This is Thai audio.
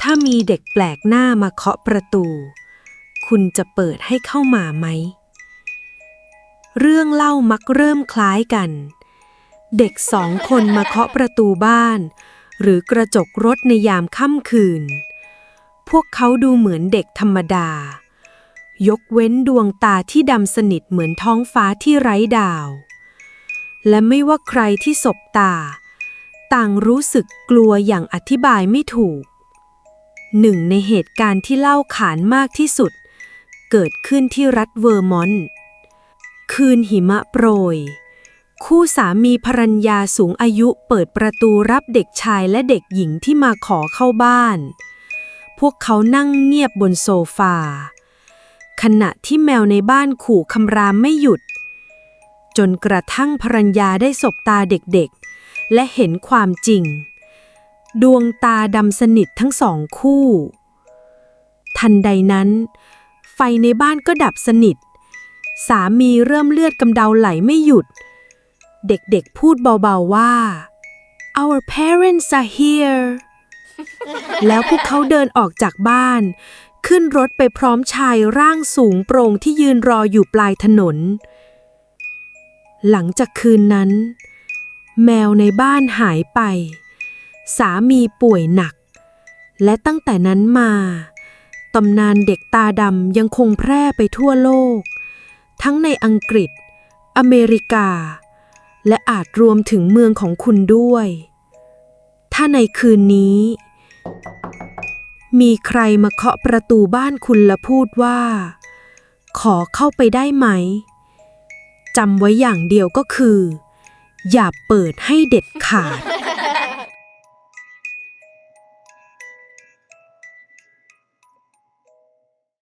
ถ้ามีเด็กแปลกหน้ามาเคาะประตู คุณจะเปิดให้เข้ามาไหม เรื่องเล่ามักเริ่มคล้ายกัน เด็กสองคนมาเคาะประตูบ้าน หรือกระจกรถในยามค่ำคืน พวกเขาดูเหมือนเด็กธรรมดา ยกเว้นดวงตาที่ดำสนิทเหมือนท้องฟ้าที่ไร้ดาว และไม่ว่าใครที่สบตา ต่างรู้สึกกลัวอย่างอธิบายไม่ถูก หนึ่งในเหตุการณ์ที่เล่าขานมากที่สุด เกิดขึ้นที่รัฐเวอร์มอนต์ คืนหิมะโปรย คู่สามีภรรยาสูงอายุเปิดประตูรับเด็กชายและเด็กหญิงที่มาขอเข้าบ้าน พวกเขานั่งเงียบบนโซฟา ขณะที่แมวในบ้านขู่คำรามไม่หยุด จนกระทั่งภรรยาได้สบตาเด็กๆ และเห็นความจริง ดวงตาดำสนิททั้งสองคู่ ทันใดนั้น ไฟในบ้านก็ดับสนิท สามีเริ่มเลือดกำเดาไหลไม่หยุด เด็กๆพูดเบาๆว่า our parents are here แล้วพวกเขาเดินออกจากบ้าน ขึ้นรถไปพร้อมชายร่างสูงโปร่งที่ยืนรออยู่ปลายถนน หลังจากคืนนั้น แมวในบ้านหายไป สามีป่วยหนัก และตั้งแต่นั้นมาตำนานเด็กตาดำยังคงแพร่ไปทั่วโลก ทั้งในอังกฤษ อเมริกา และอาจรวมถึงเมืองของคุณด้วย ถ้าในคืนนี้ มีใครมาเคาะประตูบ้านคุณและพูดว่า ขอเข้าไปได้ไหมจำไว้อย่างเดียวก็คือ อย่าเปิดให้เด็ดขาด